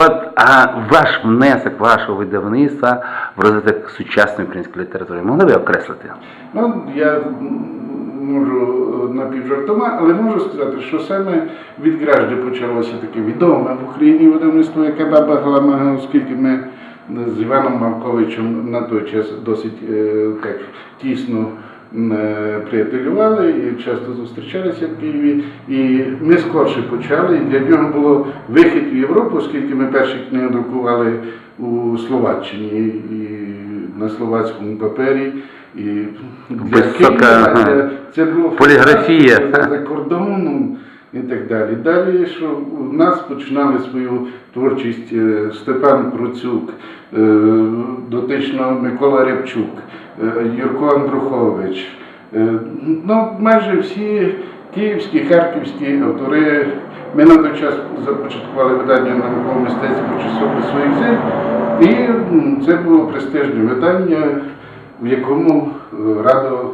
От, а ваш внесок вашого видавництва в розвиток сучасної української літератури могли ви окреслити? Ну, я можу напівжартома, але можу сказати, що саме від Гражди почалося таке відоме в Україні видавництво, яке баба Галамага, оскільки ми з Іваном Мавковичем на той час досить е, так тісно приятелювали і часто зустрічалися в Києві. І ми скорше почали. І для нього було вихід в Європу, оскільки ми перші книги друкували у Словаччині і на словацькому папері. І для Висока, Києва це, це було Поліграфія. за кордоном і так далі. Далі, що у нас починали свою творчість е, Степан Процюк, е, дотично Микола Рябчук, е, Юрко Андрухович. Ну, майже всі київські, харківські автори. Ми на той час започаткували видання наукового мистецтва часопис своїх зим. І це було престижне видання, в якому радо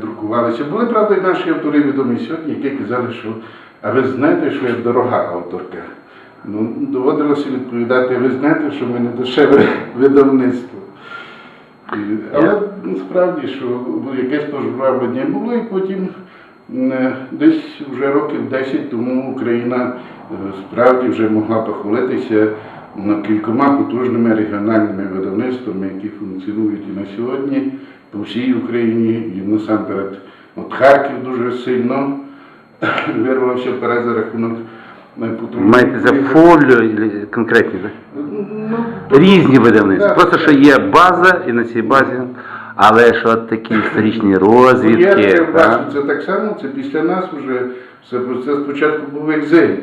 друкувалися. Були, правда, і наші автори відомі сьогодні, які казали, що а ви знаєте, що я дорога авторка. Ну, доводилося відповідати, ви знаєте, що ми не дешеве видавництво. І- Але насправді, що якесь пожвавлення було, і потім десь вже років 10 тому Україна е, справді вже могла похвалитися м, кількома потужними регіональними видавництвами, які функціонують і на сьогодні по всій Україні, і насамперед от Харків дуже сильно вирвався вперед за рахунок Маєте за фоліо конкретні, так? Ну, Різні видавництва. Да. Просто що є база, і на цій базі, але що такі історичні розвідки. це так? бачу, це так само, це після нас вже це, спочатку був екзиль.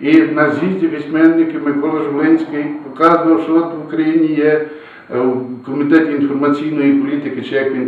І на з'їзді письменників Микола Жулинський показував, що от в Україні є е, в комітеті інформаційної політики, чи як він